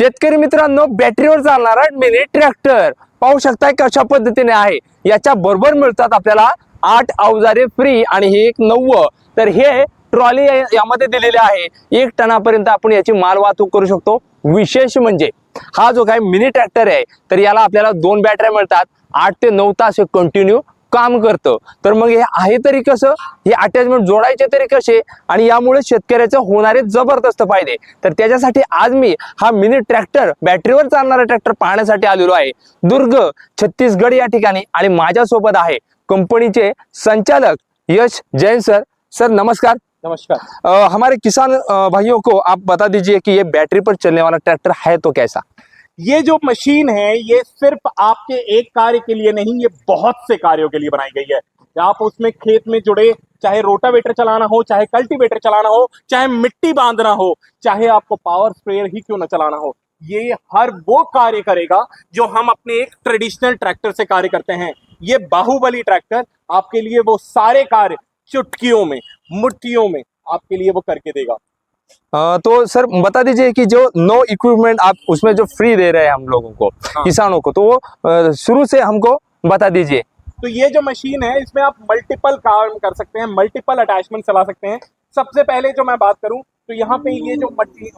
शेतकरी मित्रांनो बॅटरीवर चालणारा मिनी ट्रॅक्टर पाहू शकताय कशा पद्धतीने आहे. याच्या बरोबर मिळतात आपल्याला आठ अवजारे फ्री आणि हे एक नव्व. तर हे ट्रॉली यामध्ये दिलेले आहे. एक टनापर्यंत आपण याची माल वाहतूक करू शकतो. विशेष म्हणजे हा जो काही मिनी ट्रॅक्टर आहे तर याला आपल्याला दोन बॅटऱ्या मिळतात. आठ ते नऊ तास कंटिन्यू काम करतं. तर मग हे आहे तरी कसं? हे अटॅचमेंट जोडायचे तरी कसे? आणि यामुळे शेतकऱ्याचे होणारे जबरदस्त फायदे. तर त्याच्यासाठी आज मी हा मिनी ट्रॅक्टर बॅटरीवर चालणारा ट्रॅक्टर पाहण्यासाठी आलेलो आहे. दुर्ग छत्तीसगड या ठिकाणी आणि माझ्यासोबत आहे कंपनीचे संचालक यश जैन सर. सर नमस्कार. नमस्कार. अ, हमारे किसान भाइयों को आप बता दीजिए कि ये बैटरी पर चलने वाला ट्रैक्टर है तो कैसा? ये जो मशीन है, ये सिर्फ़ आपके एक कार्य के लिए नहीं, ये बहुत से कार्यों के लिए बनाई गई है। आप उसमें खेत में जुड़े, चाहे रोटावेटर चलाना हो, चाहे कल्टीवेटर चलाना हो, चाहे मिट्टी बांधना हो, चाहे आपको पावर स्प्रेयर ही क्यों न चलाना हो, ये हर वो कार्य करेगा जो हम अपने एक ट्रेडिशनल ट्रैक्टर से कार्य करते हैं। ये बाहुबली ट्रैक्टर आपके लिए वो सारे कार्य चुटकियों में, मुट्ठियों में आपके लिए वो करके देगा। तो सर बता दीजिए कि जो नो इक्विपमेंट आप उसमें जो फ्री दे रहे हैं हम लोगों को हाँ। किसानों को तो वो शुरू से हमको बता दीजिए। तो ये जो मशीन है इसमें आप मल्टीपल काम कर सकते हैं मल्टीपल अटैचमेंट चला सकते हैं। सबसे पहले जो मैं बात करूँ तो यहाँ पे ये जो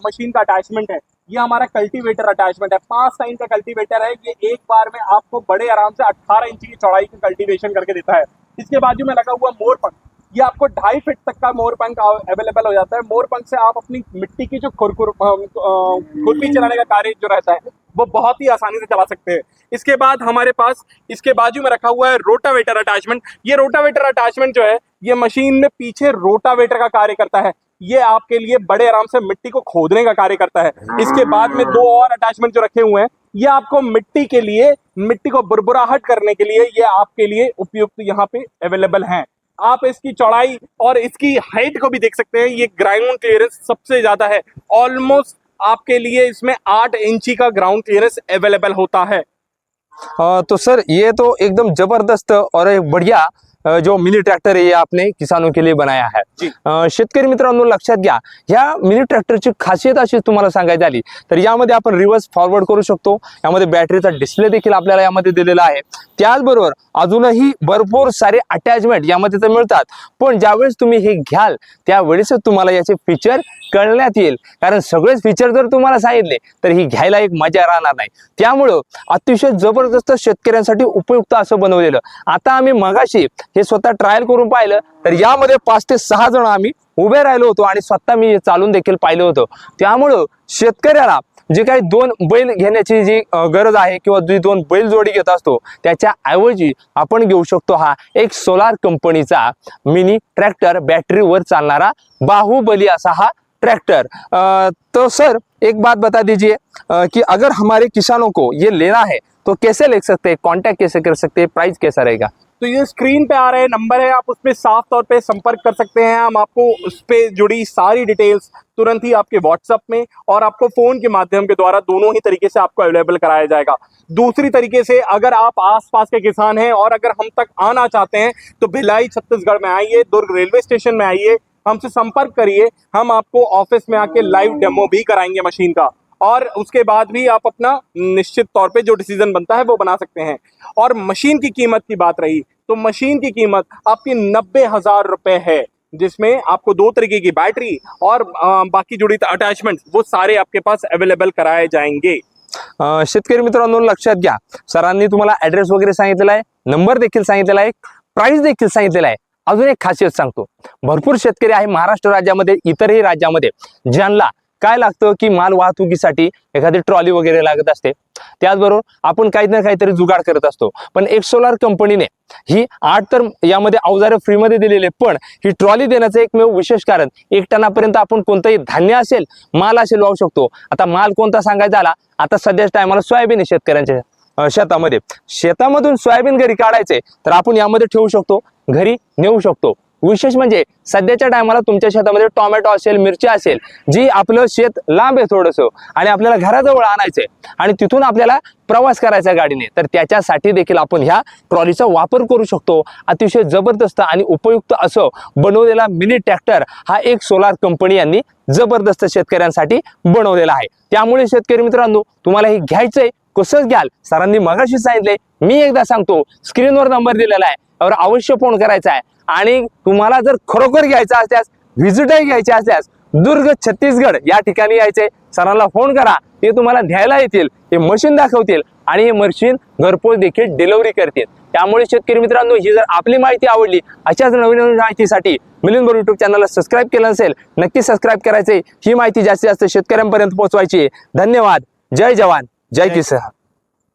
मशीन का अटैचमेंट है ये हमारा कल्टीवेटर अटैचमेंट है। पाँच साइन का कल्टीवेटर है ये एक बार में आपको बड़े आराम से 18 इंच की चौड़ाई की कल्टीवेशन करके देता है। इसके बाजू में लगा हुआ मोर पंख। ये आपको ढाई फीट तक का मोर पंख अवेलेबल हो जाता है। मोर पंख से आप अपनी मिट्टी की जो खुरखुर खुरपी चलाने का कार्य जो रहता है, वो बहुत ही आसानी से चला सकते हैं। इसके बाद हमारे पास, इसके बाजू में रखा हुआ है रोटावेटर अटैचमेंट ये रोटावेटर अटैचमेंट जो है, ये मशीन में पीछे रोटावेटर का कार्य करता है। ये आपके लिए बड़े आराम से मिट्टी को खोदने का कार्य करता है। इसके बाद में दो और अटैचमेंट जो रखे हुए हैं, ये आपको मिट्टी के लिए, मिट्टी को बुरबुराहट करने के लिए, ये आपके लिए उपयुक्त यहाँ पे अवेलेबल हैं। आप इसकी चौड़ाई और इसकी हाइट को भी देख सकते हैं। ये ग्राउंड क्लियरेंस सबसे ज़्यादा है। ऑलमोस्ट आपके लिए इसमें आठ इंची का ग्राउंड क्लियरेंस अवेलेबल होता है। आ, तो सर ये तो एकदम ज़बरदस्त और एक बढ़िया जो मिनी ट्रॅक्टर आहे हे आपने किसानों के लिए बनाया है. शेतकरी मित्रांनो लक्षात घ्या ह्या मिनी ट्रॅक्टरची खासियत अशी तुम्हाला सांगायची आली तर यामध्ये आपण रिव्हर्स फॉरवर्ड करू शकतो. यामध्ये बॅटरीचा डिस्प्ले देखील आपल्याला यामध्ये दिलेला आहे. त्याचबरोबर अजूनही भरपूर सारे अटॅचमेंट यामध्ये तर मिळतात. पण ज्यावेळेस तुम्ही हे घ्याल त्यावेळेस तुम्हाला याचे फीचर कळण्यात येईल. कारण सगळेच फीचर जर तुम्हाला सांगितले तर ही घ्यायला एक मजा राहणार नाही. त्यामुळं अतिशय जबरदस्त शेतकऱ्यांसाठी उपयुक्त असं बनवलेलं. आता आम्ही मगाशी हे स्वतः ट्रायल करून पाहिलं. तर यामध्ये पाच ते सहा जण आम्ही उभे राहिलो होतो आणि स्वतः मी चालून देखील पाहिलं होतं. त्यामुळं शेतकऱ्याला जे काही दोन बैल घेण्याची जी गरज आहे किंवा जी दोन बैल जोडी घेत असतो त्याच्या ऐवजी आपण घेऊ शकतो हा एक सोलार कंपनीचा मिनी ट्रॅक्टर बॅटरीवर चालणारा बाहुबली असा हा ट्रैक्टर अ, तो सर एक बात बता दीजिए की कि अगर हमारे किसानों को ये लेना है तो कैसे ले सकते हैं? कांटेक्ट कैसे कर सकते हैं? प्राइस कैसा रहेगा? तो ये स्क्रीन पे आ रहे नंबर है, आप उस पर साफ़ तौर पे संपर्क कर सकते हैं। हम आपको उस पर जुड़ी सारी डिटेल्स तुरंत ही आपके व्हाट्सएप में और आपको फ़ोन के माध्यम के द्वारा दोनों ही तरीके से आपको अवेलेबल कराया जाएगा। दूसरी तरीके से अगर आप आसपास के किसान हैं और अगर हम तक आना चाहते हैं तो भिलाई छत्तीसगढ़ में आइए, दुर्ग रेलवे स्टेशन में आइए, हमसे संपर्क करिए, हम आपको ऑफ़िस में आके लाइव डेमो भी कराएँगे मशीन का। और उसके बाद भी आप अपना निश्चित तौर पे जो डिसीज़न बनता है वो बना सकते हैं। और मशीन की कीमत की बात रही तो मशीन की कीमत आपकी नब्बे हज़ार रुपए है, जिसमें आपको दो तरीके की बैटरी और बाकी जुड़ी अटैचमेंट वो सारे आपके पास अवेलेबल कराए जाएँगे। शेतकरी मित्रांनो, लक्षात घ्या, सरांनी तुम्हाला ऍड्रेस वगैरे सांगितलेला आहे नंबर देखील सांगितलेला आहे प्राइस देखील सांगितलेला आहे. अजून एक खासियत सांगतो, भरपूर शेतकरी आहे महाराष्ट्र राज्यामध्ये, इतरही राज्यामध्ये, ज्यांना काय लागतं की माल वाहतुकीसाठी एखादी ट्रॉली वगैरे लागत असते. त्याचबरोबर आपण काही ना काहीतरी जुगाड करत असतो. पण एक सोलार कंपनीने ही आठ तर यामध्ये अवजारे फ्रीमध्ये दिलेले पण ही ट्रॉली देण्याचं एकमेव विशेष कारण एक टनापर्यंत आपण कोणतंही धान्य असेल माल असेल वाहू शकतो. आता माल कोणता सांगायचा आला? आता सध्याच्या टायमाला सोयाबीन आहे शेतकऱ्यांच्या शेतामध्ये. शेतामधून सोयाबीन घरी काढायचे तर आपण यामध्ये ठेवू शकतो घरी नेऊ शकतो. विशेष म्हणजे सध्याच्या टायमाला तुमच्या शेतामध्ये टोमॅटो असेल मिरची असेल जी आपलं शेत लांब आहे थोडंसं आणि आपल्याला घराजवळ आणायचंय आणि तिथून आपल्याला प्रवास करायचा गाडीने तर त्याच्यासाठी देखील आपण ह्या ट्रॉलीचा वापर करू शकतो. अतिशय जबरदस्त आणि उपयुक्त असं बनवलेला मिनी ट्रॅक्टर हा एक सोलार कंपनी यांनी जबरदस्त शेतकऱ्यांसाठी बनवलेला आहे. त्यामुळे शेतकरी मित्रांनो तुम्हाला हे घ्यायचंय कसंच घ्याल? सरांनी मगाशी सांगितले मी एकदा सांगतो स्क्रीनवर नंबर दिलेला आहे. त्यावर अवश्य फोन करायचा आहे. आणि तुम्हाला जर खरोखर घ्यायचा असल्यास व्हिजिटही घ्यायची असल्यास दुर्ग छत्तीसगड या ठिकाणी यायचे सरांना फोन करा. ते तुम्हाला द्यायला येतील हे मशीन दाखवतील आणि हे मशीन घरपोच देखील डिलिव्हरी करतील. त्यामुळे शेतकरी मित्रांनो ही जर आपली माहिती आवडली अशाच नवीन नवीन माहितीसाठी मिलिंद बरोबर युट्यूब चॅनलला सबस्क्राईब केलं नसेल नक्की सबस्क्राईब करायचे ही माहिती जास्तीत जास्त शेतकऱ्यांपर्यंत पोहोचवायची धन्यवाद. जय जवान. जय किसान।